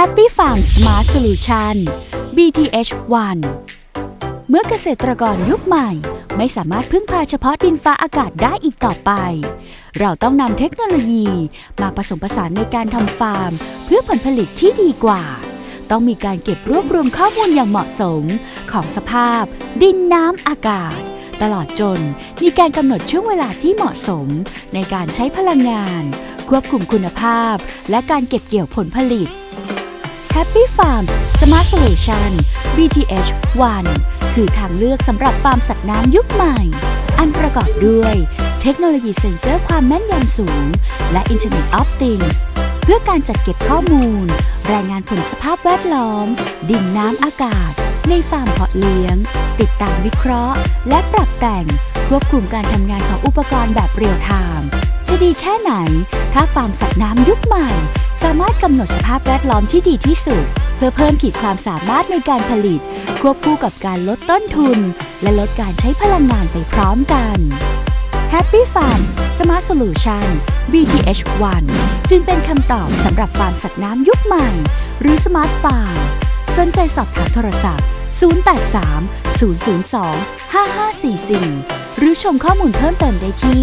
Happy Farm Smart Solution BTH 1เมื่อเกษตรกรยุคใหม่ ไม่สามารถพึ่งพาเฉพาะดินฟ้าอากาศได้อีกต่อไป เราต้องนำเทคโนโลยีมาผสมผสานในการทำฟาร์ม เพื่อผลผลิตที่ดีกว่า ต้องมีการเก็บรวบรวมข้อมูลอย่างเหมาะสม ของสภาพ ดินน้ำอากาศ ตลอดจนมีการกำหนดช่วงเวลาที่เหมาะสม ในการใช้พลังงาน ควบคุมคุณภาพ และการเก็บเกี่ยวผลผลิต Happy Farms Smart Solution BTH 1คือทางเลือกสำหรับฟาร์มสัตว์น้ำยุคใหม่ อันประกอบด้วย เทคโนโลยีเซ็นเซอร์ความแม่นยำสูง และ Internet of Things เพื่อการจัดเก็บข้อมูล รายงานผลสภาพแวดล้อม ดินน้ำอากาศ ในฟาร์มเพาะเลี้ยง ติดตามวิเคราะห์ และปรับแต่งควบคุมการทำงานของอุปกรณ์แบบเรียลไทม์จะดีแค่ไหน ถ้าฟาร์มสัตว์น้ำยุคใหม่ สามารถกำหนดสภาพแวดล้อมที่ดีที่สุด เพื่อเพิ่มขีดความสามารถในการผลิต ควบคู่กับการลดต้นทุน และลดการใช้พลังงานไปพร้อมกัน Happy Farms Smart Solution BTH 1 จึงเป็นคำตอบสำหรับฟาร์มสัตว์น้ำยุคใหม่ หรือ Smart Farm สนใจสอบถามโทรศัพท์ 083 002 5544 หรือชมข้อมูลเพิ่มเติมได้ที่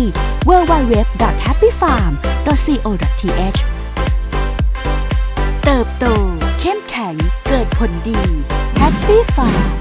www.happyfarm.co.th เติบโต เข้มแข็ง เกิดผลดี แฮปปี้ฟาร์